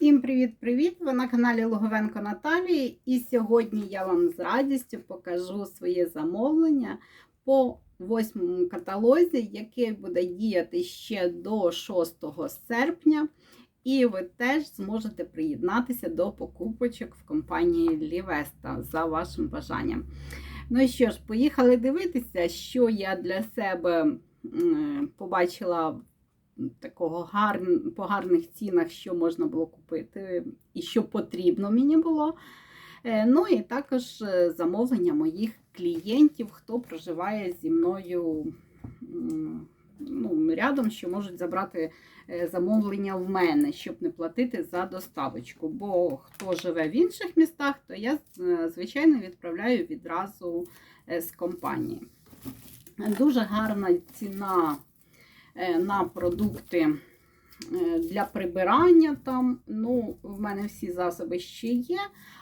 Всім привіт-привіт! Ви на каналі Луговенко Наталії. І сьогодні я вам з радістю покажу своє замовлення по восьмому каталозі, який буде діяти ще до 6 серпня. І ви теж зможете приєднатися до покупочок в компанії Лівеста за вашим бажанням. Ну і що ж, поїхали дивитися, що я для себе побачила такого гар... по гарних цінах, що можна було купити і що потрібно мені було. Е, Ну і також е, замовлення моїх клієнтів, хто проживає зі мною ну, рядом, що можуть забрати е, замовлення в мене, щоб не платити за доставочку. Бо хто живе в інших містах, то я звичайно відправляю відразу з компанії. Дуже гарна ціна на продукти е, для прибирання там. Ну, в мене всі засоби ще є.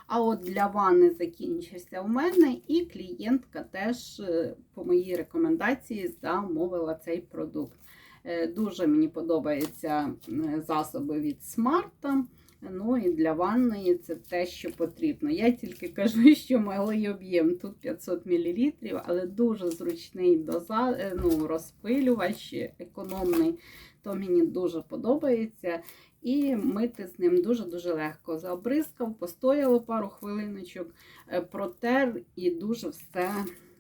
А от для ванни закінчився у мене, і клієнтка теж е, по моїй рекомендації замовила цей продукт. Е, Дуже мені подобаються е, засоби від Смарта. Ну і для ванної це те, що потрібно. Я тільки кажу, що малий об'єм тут 500 мл, але дуже зручний доза, е, ну, розпилювач, економний, то мені дуже подобається. І мити з ним дуже-дуже легко. Забризкав, постояло пару хвилиночок, е, протер і дуже все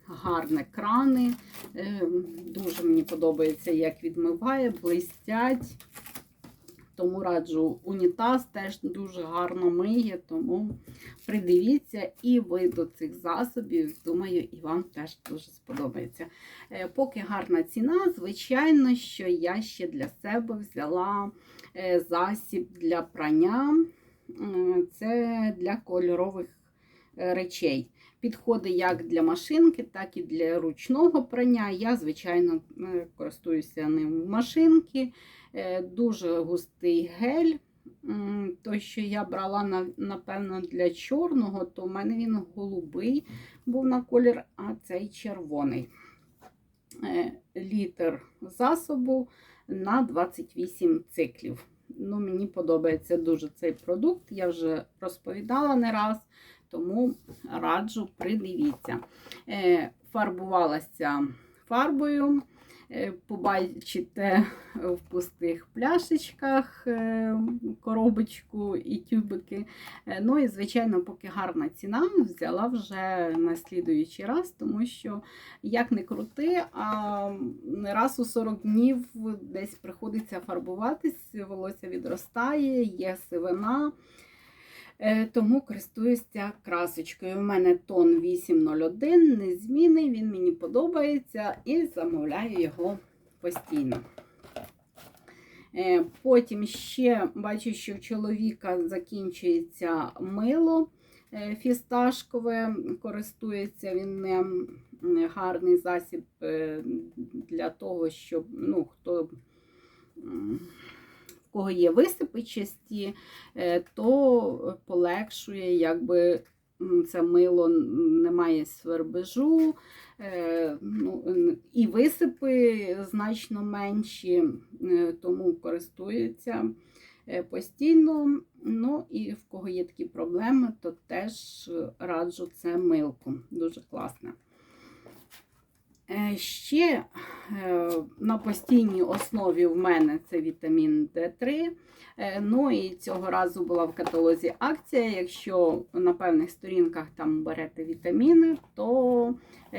гарне. Крани. е, Дуже мені подобається, як відмиває, блистять. Тому раджу унітаз теж дуже гарно миє, тому придивіться і ви до цих засобів, думаю, і вам теж дуже сподобається. Е, Поки гарна ціна, звичайно, що я ще для себе взяла е, засіб для прання. Це для кольорових речей. Підходить як для машинки, так і для ручного прання. Я, звичайно, е, користуюся ним в машинки. Е, Дуже густий гель. Той, що я брала, напевно, для чорного, то в мене він голубий був на колір, а цей червоний. Е, Літр засобу на 28 циклів. Ну, Мені подобається дуже цей продукт. Я вже розповідала не раз, тому раджу, придивіться. Е, Фарбувалася фарбою. Е, Побачите в пустих пляшечках е, коробочку і тюбики. Ну і, звичайно, поки гарна ціна, взяла вже на слідуючий раз, тому що, як не крути, а раз у 40 днів десь приходиться фарбуватись, волосся відростає, є сивина. Е, Тому користуюся красочкою. У мене тон 801, незмінний, він мені подобається і замовляю його постійно. Е, Потім ще бачу, що в чоловіка закінчується мило е, фісташкове, користується він ним гарний засіб для того, щоб ну, хто. В кого є висипи часті, е, то полегшує, якби це мило не має свербежу, е, ну, і висипи значно менші, е, тому користуються постійно. Ну і в кого є такі проблеми, то теж раджу це милку. Дуже класне. Е, Ще е, на постійній основі в мене це вітамін Д3. Е, Ну і цього разу була в каталозі акція. Якщо на певних сторінках там берете вітаміни, то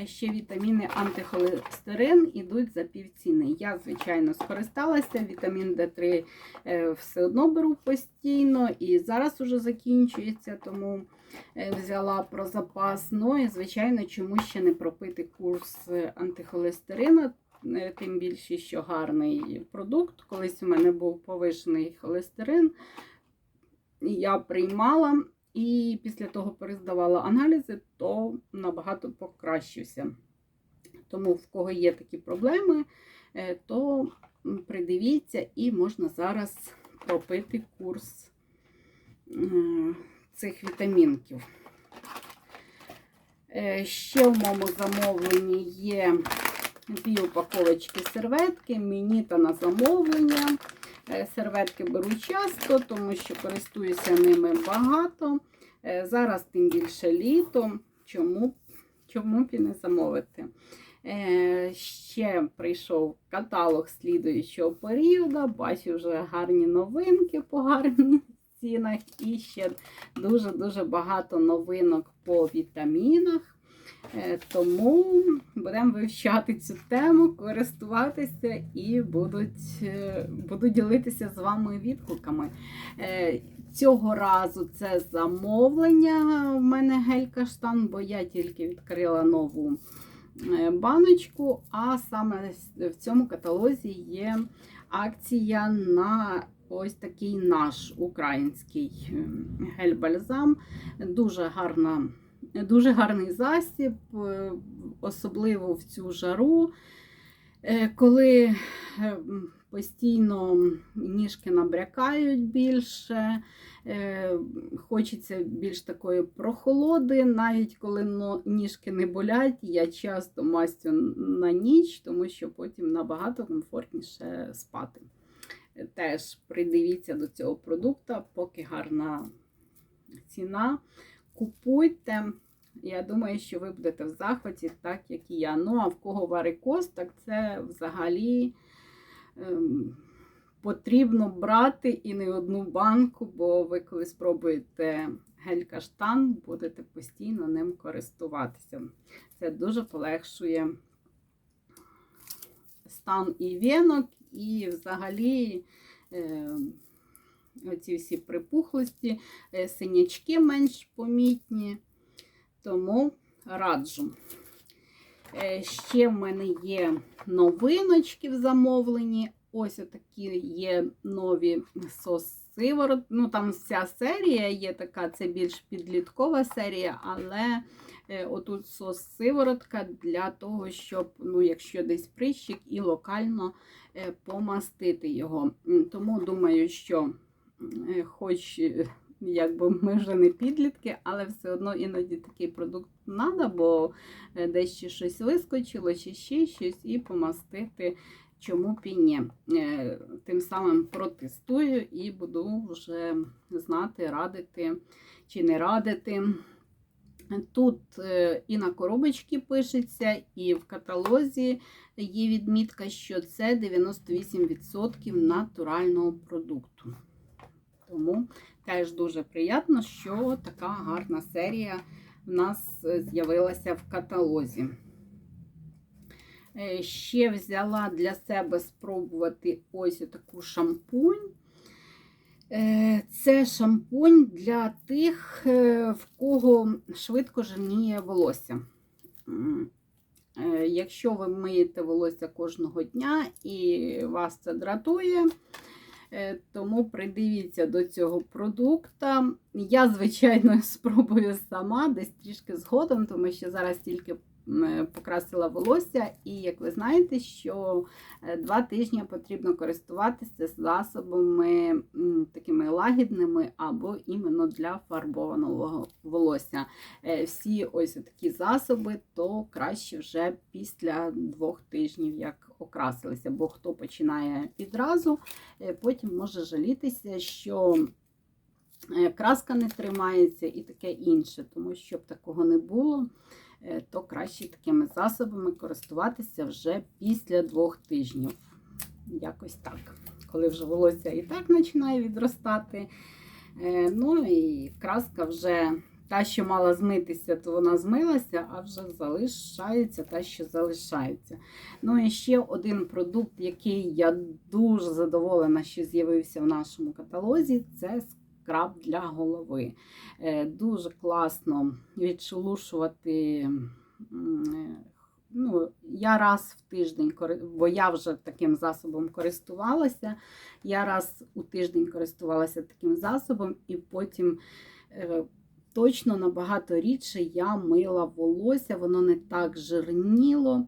ще вітаміни антихолестерин ідуть за півціни. Я, звичайно, скористалася. Вітамін Д3 е, все одно беру постійно і зараз уже закінчується, тому взяла про запас. Ну і, звичайно, чому ще не пропити курс е, антихолестерина. Е, Тим більше, що гарний продукт. Колись у мене був повишений холестерин, я приймала і після того перездавала аналізи, то набагато покращився. Тому в кого є такі проблеми, е, то придивіться і можна зараз пропити курс е, цих вітамінків. Е, Ще в моєму замовленні є дві упаковочки серветки, мені та на замовлення. Е, Серветки беру часто, тому що користуюся ними багато. Е, Зараз тим більше літо. Чому, чому б і не замовити? Ще прийшов каталог слідуючого періоду. Бачу вже гарні новинки по гарних цінах. І ще дуже-дуже багато новинок по вітамінах. Е, Тому будемо вивчати цю тему, користуватися і будуть, е, буду ділитися з вами відгуками. Е, Цього разу це замовлення в мене гель-каштан, бо я тільки відкрила нову баночку, а саме в цьому каталозі є акція на ось такий наш український е, гель-бальзам. Дуже гарна. Дуже гарний засіб, е, особливо в цю жару, е, коли е, постійно ніжки набрякають більше, е, хочеться більш такої прохолоди, навіть коли ніжки не болять, я часто мастю на ніч, тому що потім набагато комфортніше спати. Теж придивіться до цього продукту, поки гарна ціна купуйте. Я думаю, що ви будете в захваті, так як і я. Ну, а в кого варикоз, так це взагалі ем, потрібно брати і не одну банку, бо ви, коли спробуєте гель-каштан, будете постійно ним користуватися. Це дуже полегшує стан і вінок, і взагалі. ем, Оці всі припухлості, е, синячки менш помітні, тому раджу. Е, Ще в мене є новиночки в замовленні. Ось такі є нові сос-сиворот. Ну, там вся серія є така, це більш підліткова серія, але е, отут сос-сиворотка для того, щоб, ну, якщо десь прищик, і локально е, помастити його. Тому думаю, що Е, хоч якби ми вже не підлітки, але все одно іноді такий продукт треба, бо десь ще щось вискочило, чи ще щось, і помастити. Чому б і ні. Е, Тим самим протестую і буду вже знати, радити чи не радити. Тут е, і на коробочці пишеться, і в каталозі є відмітка, що це 98% натурального продукту. Тому теж дуже приємно, що така гарна серія в нас е, з'явилася в каталозі. Е, Ще взяла для себе спробувати ось таку шампунь. Це шампунь для тих, е, в кого швидко жирніє волосся. Е, Якщо ви миєте волосся кожного дня і вас це дратує, Е, Тому придивіться до цього продукту. Я, звичайно, спробую сама десь трішки згодом, тому що зараз тільки покрасила волосся, і як ви знаєте, що е, два тижні потрібно користуватися засобами такими лагідними або іменно для фарбованого волосся. Е, Всі ось такі засоби, то краще вже після двох тижнів, як окрасилися, бо хто починає відразу, е, потім може жалітися, що е, краска не тримається і таке інше. Тому щоб такого не було, е, то краще такими засобами користуватися вже після двох тижнів. Якось так. Коли вже волосся і так починає відростати. Е, Ну і краска вже та, що мала змитися, то вона змилася, а вже залишається та, що залишається. Ну і ще один продукт, який я дуже задоволена, що з'явився в нашому каталозі, це скраб для голови. Е, Дуже класно відшелушувати. е, Ну, я раз в тиждень, бо я вже таким засобом користувалася. Я раз у тиждень користувалася таким засобом, і потім е, точно набагато рідше я мила волосся, воно не так жирніло,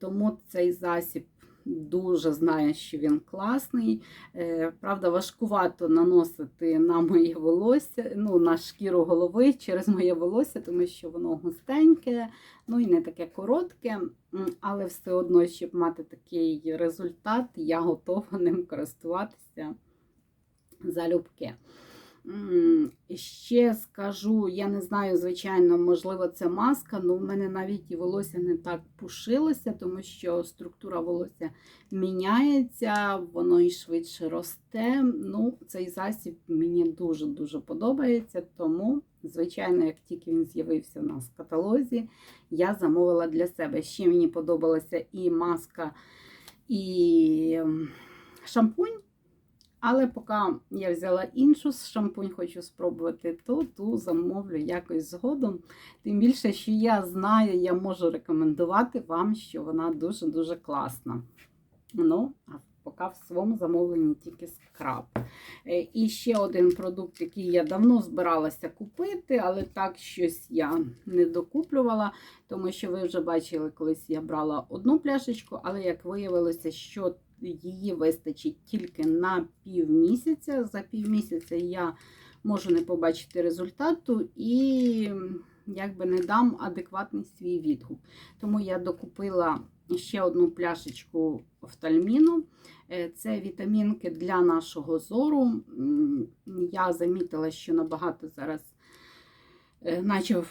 тому цей засіб дуже знає, що він класний. Е, Правда, важкувато наносити на моє волосся, ну, на шкіру голови через моє волосся, тому що воно густеньке, ну і не таке коротке. Але все одно, щоб мати такий результат, я готова ним користуватися залюбки. Ще скажу, я не знаю, звичайно, можливо, це маска, але в мене навіть і волосся не так пушилося, тому що структура волосся міняється, воно і швидше росте. Ну, цей засіб мені дуже-дуже подобається. Тому, звичайно, як тільки він з'явився у нас в каталозі, я замовила для себе. Ще мені подобалася і маска, і ем, шампунь. Але поки я взяла іншу шампунь, хочу спробувати, то ту замовлю якось згодом. Тим більше, що я знаю, я можу рекомендувати вам, що вона дуже-дуже класна. Ну, а поки в своєму замовленні тільки скраб. Е, І ще один продукт, який я давно збиралася купити, але так щось я не докуплювала, тому що ви вже бачили, колись я брала одну пляшечку, але як виявилося, що її вистачить тільки на півмісяця. За півмісяця я можу не побачити результату і якби не дам адекватний свій відгук. Тому я докупила ще одну пляшечку офтальміну. Е, Це вітамінки для нашого зору. Я замітила, що набагато зараз е, наче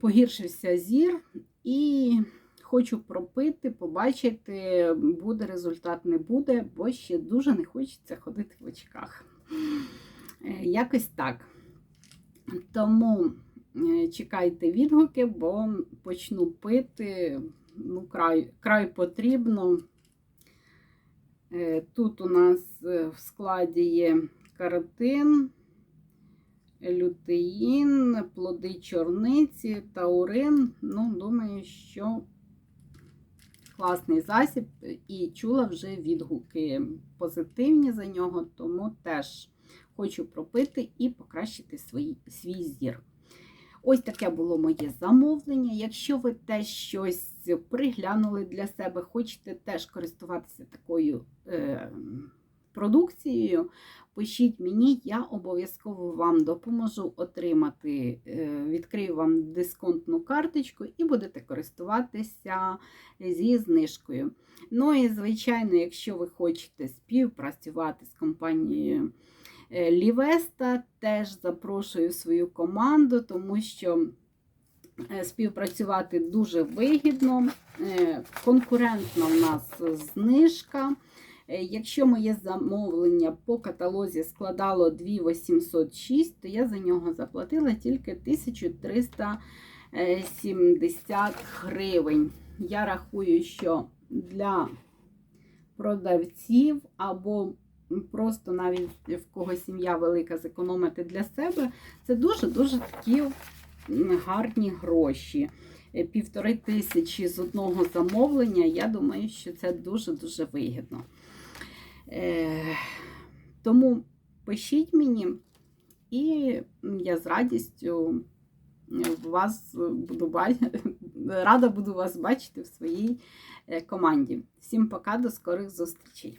погіршився зір. І хочу пропити, побачити, буде результат, не буде, бо ще дуже не хочеться ходити в очках. Е, Якось так. Тому е, чекайте відгуки, бо почну пити. Ну, край, край потрібно. Е, Тут у нас в складі є каротин, лютеїн, плоди чорниці, таурин. Ну, думаю, що класний засіб і чула вже відгуки позитивні за нього, тому теж хочу пропити і покращити свій, свій зір. Ось таке було моє замовлення. Якщо ви теж щось приглянули для себе, хочете теж користуватися такою е, продукцією, пишіть мені, я обов'язково вам допоможу отримати, е, відкрию вам дисконтну карточку і будете користуватися зі знижкою. Ну і, звичайно, якщо ви хочете співпрацювати з компанією е, Лівеста, теж запрошую свою команду, тому що е, співпрацювати дуже вигідно, Е, конкурентна в нас знижка. Е, Якщо моє замовлення по каталозі складало 2806, то я за нього заплатила тільки 1370 гривень. Я рахую, що для продавців або просто навіть в кого сім'я велика зекономити для себе, це дуже-дуже такі гарні гроші. Е, Півтори тисячі з одного замовлення, я думаю, що це дуже-дуже вигідно. Е, Тому пишіть мені, і я з радістю вас буду рада буду вас бачити в своїй е, команді. Всім пока, до скорих зустрічей!